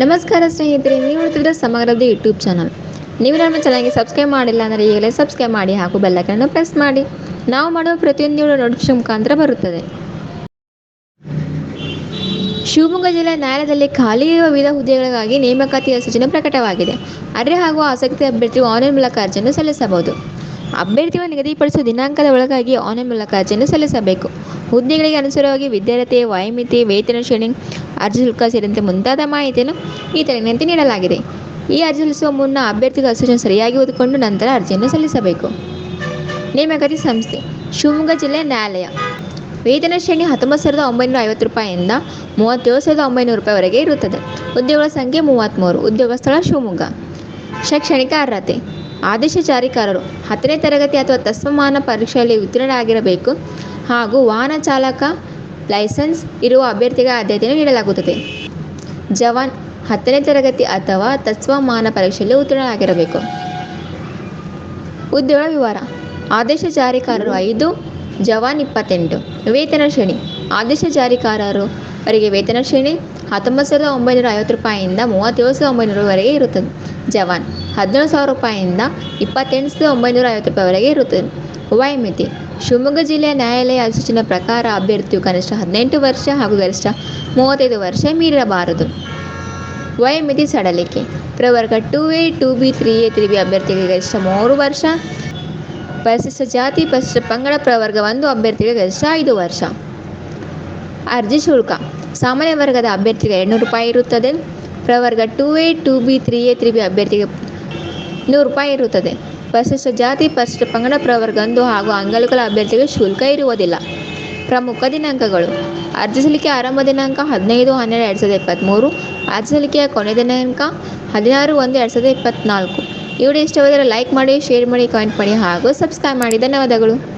ನಮಸ್ಕಾರ ಸ್ನೇಹಿತರೆ, ನೀವು ನೋಡ್ತಿದ್ರೆ ಸಮಗ್ರದ ಯೂಟ್ಯೂಬ್ ಚಾನಲ್. ನೀವು ನಮ್ಮ ಚೆನ್ನಾಗಿ ಸಬ್ಸ್ಕ್ರೈಬ್ ಮಾಡಿಲ್ಲ ಅಂದರೆ ಈಗಲೇ ಸಬ್ಸ್ಕ್ರೈಬ್ ಮಾಡಿ ಹಾಗೂ ಬೆಲ್ಲೈಕನ್ನು ಪ್ರೆಸ್ ಮಾಡಿ. ನಾವು ಮಾಡುವ ಪ್ರತಿಯೊಂದು ನೋಟಿಫಿಕೇಶನ್ ಮುಖಾಂತರ ಬರುತ್ತದೆ. ಶಿವಮೊಗ್ಗ ಜಿಲ್ಲೆ ನ್ಯಾಯಾಲಯದಲ್ಲಿ ಖಾಲಿ ಇರುವ ವಿವಿಧ ಹುದ್ದೆಗಳಿಗಾಗಿ ನೇಮಕಾತಿ ಸೂಚನೆ ಪ್ರಕಟವಾಗಿದೆ. ಅರ್ಹ ಹಾಗೂ ಆಸಕ್ತಿ ಅಭ್ಯರ್ಥಿಯು ಆನ್ಲೈನ್ ಮೂಲಕ ಅರ್ಜಿಯನ್ನು ಸಲ್ಲಿಸಬಹುದು. ಅಭ್ಯರ್ಥಿಗಳು ನಿಗದಿಪಡಿಸುವ ದಿನಾಂಕದ ಒಳಗಾಗಿ ಆನ್ಲೈನ್ ಮೂಲಕ ಅರ್ಜಿಯನ್ನು ಸಲ್ಲಿಸಬೇಕು. ಹುದ್ದೆಗಳಿಗೆ ಅನುಸಾರವಾಗಿ ವಿದ್ಯಾರ್ಥಿ ವಯೋಮಿತಿ ವೇತನ ಶ್ರೇಣಿ ಅರ್ಜಿ ಶುಲ್ಕ ಸೇರಿದಂತೆ ಮುಂತಾದ ಮಾಹಿತಿಯನ್ನು ಈ ತೆರಗಿನಂತೆ ನೀಡಲಾಗಿದೆ. ಈ ಅರ್ಜಿ ಸಲ್ಲಿಸುವ ಮುನ್ನ ಅಭ್ಯರ್ಥಿಗಳ ಸೂಚನೆ ಸರಿಯಾಗಿ ಓದಿಕೊಂಡು ನಂತರ ಅರ್ಜಿಯನ್ನು ಸಲ್ಲಿಸಬೇಕು. ನೇಮಕಾತಿ ಸಂಸ್ಥೆ, ಶಿವಮೊಗ್ಗ ಜಿಲ್ಲೆ ನ್ಯಾಯಾಲಯ. ವೇತನ ಶ್ರೇಣಿ ಹತ್ತೊಂಬತ್ತು ಸಾವಿರದ ಒಂಬೈನೂರ ಐವತ್ತು ರೂಪಾಯಿಯಿಂದ ಮೂವತ್ತೇಳು ಸಾವಿರದ ಒಂಬೈನೂರು ರೂಪಾಯಿವರೆಗೆ ಇರುತ್ತದೆ. ಉದ್ಯೋಗಗಳ ಸಂಖ್ಯೆ ಮೂವತ್ತ್ಮೂರು ಉದ್ಯೋಗ ಸ್ಥಳ ಶಿವಮೊಗ್ಗ. ಶೈಕ್ಷಣಿಕ ಅರ್ಹತೆ ಆದೇಶ ಜಾರಿಕಾರರು ಹತ್ತನೇ ತರಗತಿ ಅಥವಾ ತತ್ವಮಾನ ಪರೀಕ್ಷೆಯಲ್ಲಿ ಉತ್ತೀರ್ಣರಾಗಿರಬೇಕು ಹಾಗೂ ವಾಹನ ಚಾಲಕ ಲೈಸೆನ್ಸ್ ಇರುವ ಅಭ್ಯರ್ಥಿಗೆ ಆದ್ಯತೆಯನ್ನು ನೀಡಲಾಗುತ್ತದೆ. ಜವಾನ್ ಹತ್ತನೇ ತರಗತಿ ಅಥವಾ ತತ್ವಮಾನ ಪರೀಕ್ಷೆಯಲ್ಲಿ ಉತ್ತೀರ್ಣರಾಗಿರಬೇಕು. ಉದ್ಯೋಗ ವಿವರ. ಆದೇಶ ಜಾರಿಕಾರರು ಐದು, ಜವಾನ್ ಇಪ್ಪತ್ತೆಂಟು. ವೇತನ ಶ್ರೇಣಿ. ಆದೇಶ ಜಾರಿಕಾರರು ಅವರಿಗೆ ವೇತನ ಶ್ರೇಣಿ ಹತ್ತೊಂಬತ್ತು ಸಾವಿರದ ಒಂಬೈನೂರ ಐವತ್ತು ರೂಪಾಯಿಯಿಂದ ಮೂವತ್ತೇಳು ಸಾವಿರದ ಒಂಬೈನೂರವರೆಗೆ ಇರುತ್ತದೆ. ಜವಾನ್. ಹದಿನೇಳು ಸಾವಿರ ರೂಪಾಯಿಯಿಂದ ಇಪ್ಪತ್ತೆಂಟು ಸಾವಿರದ ಒಂಬೈನೂರ ಐವತ್ತು ರೂಪಾಯಿವರೆಗೆ ಇರುತ್ತದೆ. ವಯೋಮಿತಿ ಶಿವಮೊಗ್ಗ ಜಿಲ್ಲೆಯ ನ್ಯಾಯಾಲಯ ಅಧಿಸೂಚನೆ ಪ್ರಕಾರ ಅಭ್ಯರ್ಥಿಯು ಕನಿಷ್ಠ ಹದಿನೆಂಟು ವರ್ಷ ಹಾಗೂ ಗರಿಷ್ಠ ಮೂವತ್ತೈದು ವರ್ಷ ಮೀರಿರಬಾರದು. ವಯೋಮಿತಿ ಸಡಲಿಕೆ. ಪ್ರವರ್ಗ two A, two B, three A, three B ಅಭ್ಯರ್ಥಿಗೆ ಗರಿಷ್ಠ ಮೂರು ವರ್ಷ. ಪರಿಶಿಷ್ಟ ಜಾತಿ, ಪರಿಶಿಷ್ಟ ಪಂಗಡ ಪ್ರವರ್ಗ ಒಂದು ಅಭ್ಯರ್ಥಿಗೆ ಗರಿಷ್ಠ ಐದು ವರ್ಷ. ಅರ್ಜಿ ಶುಲ್ಕ. ಸಾಮಾನ್ಯ ವರ್ಗದ ಅಭ್ಯರ್ಥಿಗೆ ಎರಡುನೂರು ರೂಪಾಯಿ ಇರುತ್ತದೆ. ಪ್ರವರ್ಗ two A, two B, three A three B ಅಭ್ಯರ್ಥಿಗೆ ನೂರು ರೂಪಾಯಿ ಇರುತ್ತದೆ. ಪರಿಶಿಷ್ಟ ಜಾತಿ ಪರಿಶಿಷ್ಟ ಪಂಗಡ ಪ್ರವರ್ಗಂದು ಹಾಗೂ ಅಂಗವಿಕಲ ಅಭ್ಯರ್ಥಿಗೆ ಶುಲ್ಕ ಇರುವುದಿಲ್ಲ. ಪ್ರಮುಖ ದಿನಾಂಕಗಳು. ಅರ್ಜಿ ಸಲ್ಲಿಕೆ ಆರಂಭ ದಿನಾಂಕ ಹದಿನೈದು, ಹನ್ನೆರಡು, ಎರಡು ಸಾವಿರದ ಇಪ್ಪತ್ತ್ಮೂರು ಅರ್ಜಿ ಸಲ್ಲಿಕೆಯ ಕೊನೆ ದಿನಾಂಕ ಹದಿನಾರು, ಒಂದು, ಎರಡು ಸಾವಿರದ ಇಪ್ಪತ್ತ್ನಾಲ್ಕು ಈ ವಿಡಿಯೋ ಇಷ್ಟವಾದರೆ ಲೈಕ್ ಮಾಡಿ, ಶೇರ್ ಮಾಡಿ, ಕಾಮೆಂಟ್ ಮಾಡಿ ಹಾಗೂ ಸಬ್ಸ್ಕ್ರೈಬ್ ಮಾಡಿ. ಧನ್ಯವಾದಗಳು.